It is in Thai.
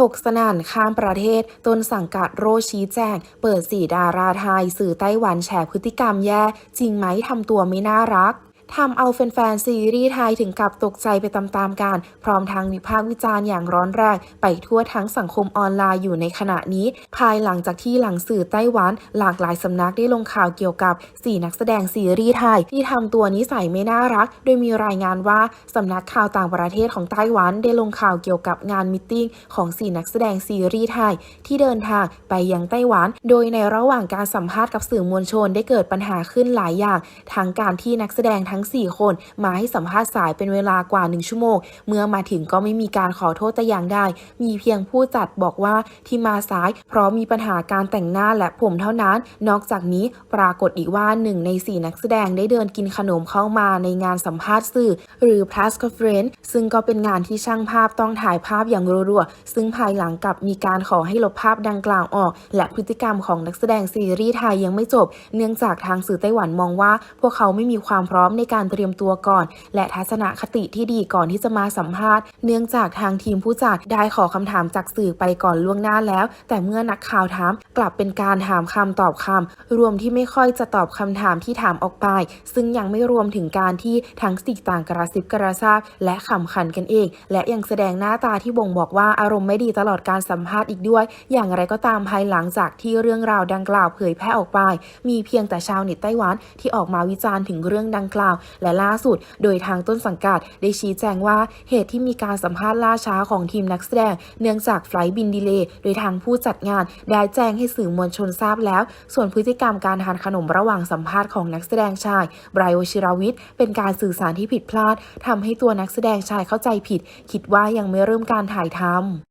ถกสนันข้ามประเทศ ต้นสังกัดโรชี้แจง เปิดสีดาราไทย สื่อไต้หวันแฉพฤติกรรมแย่ จริงไหมทำตัวไม่น่ารัก ทำเอาแฟนๆซีรีส์ไทยถึงกับตกใจไปตามๆกัน พร้อมทั้งวิพากษ์วิจารณ์อย่างร้อนแรงไปทั่วทั้งสังคมออนไลน์อยู่ในขณะนี้ ภายหลังจากที่หลังสื่อไต้หวัน หลากหลายสำนักได้ลงข่าวเกี่ยวกับ 4 นักแสดงซีรีส์ไทย ที่ทำตัวนิสัยไม่น่ารัก โดยมีรายงานว่าสำนักข่าวต่างประเทศของไต้หวันได้ลงข่าวเกี่ยวกับงานมิทติ้งของ 4 นักแสดงซีรีส์ไทย ที่เดินทางไปยังไต้หวัน โดยในระหว่างการสัมภาษณ์กับสื่อมวลชนได้เกิดปัญหาขึ้นหลายอย่างทั้งการที่นักแสดงทั้ง้ง 4 คน มาให้สัมภาษณ์สายเป็นเวลากว่า 1 ชั่วโมง เมื่อมาถึงก็ไม่มีการขอโทษแต่อย่างใดมีเพียงผู้จัดบอกว่าที่มาสาย เพราะมีปัญหาการแต่งหน้าและผมเท่านั้น นอกจากนี้ปรากฏอีกว่าหนึ่งใน 4 นักแสดงได้เดินกินขนมเข้ามาในงานสัมภาษณ์สื่อ หรือ press conference ซึ่งก็เป็นงานที่ช่างภาพต้องถ่ายภาพอย่างรัวๆ ซึ่งภายหลังกับมีการขอให้ลบภาพดังกล่าวออก และพฤติกรรมของนักแสดงซีรีส์ไทยยังไม่จบ เนื่องจากทางสื่อไต้หวันมองว่า พวกเขาไม่มีความพร้อมในการเตรียมตัวก่อน และทัศนคติที่ดีก่อนที่จะมาสัมภาษณ์ เนื่องจากทางทีมผู้จัดได้ขอคำถามจากสื่อไปก่อนล่วงหน้าแล้ว แต่เมื่อนักข่าวถาม กลับเป็นการถามคำตอบคำรวมที่ไม่ค่อยจะตอบคำถามที่ถามออกไป ซึ่งยังไม่รวมถึงการที่ทั้งสี่ต่างกระซิบกระซาบและขำขันกันเอง และยังแสดงหน้าตาที่บ่งบอกว่าอารมณ์ไม่ดีตลอดการสัมภาษณ์อีกด้วย อย่างไรก็ตามภายหลังจากที่เรื่องราวดังกล่าวเผยแพร่ออกไป มีเพียงแต่ชาวเน็ตไต้หวันที่ออกมาวิจารณ์ถึงเรื่องดังกล่าวและล่าสุด โดยทางต้นสังกัดได้ชี้แจงว่าเหตุที่มีการสัมภาษณ์ล่าช้าของทีมนักแสดง เนื่องจากไฟล์บินดีเลย์โดยทางผู้จัดงานได้แจ้งให้สื่อมวลชนทราบแล้ว ส่วนพฤติกรรมการทานขนมระหว่างสัมภาษณ์ของนักแสดงชายไบรโอชิราวิทย์เป็นการสื่อสารที่ผิดพลาดทำให้ตัวนักแสดงชายเข้าใจผิด คิดว่ายังไม่เริ่มการถ่ายทำ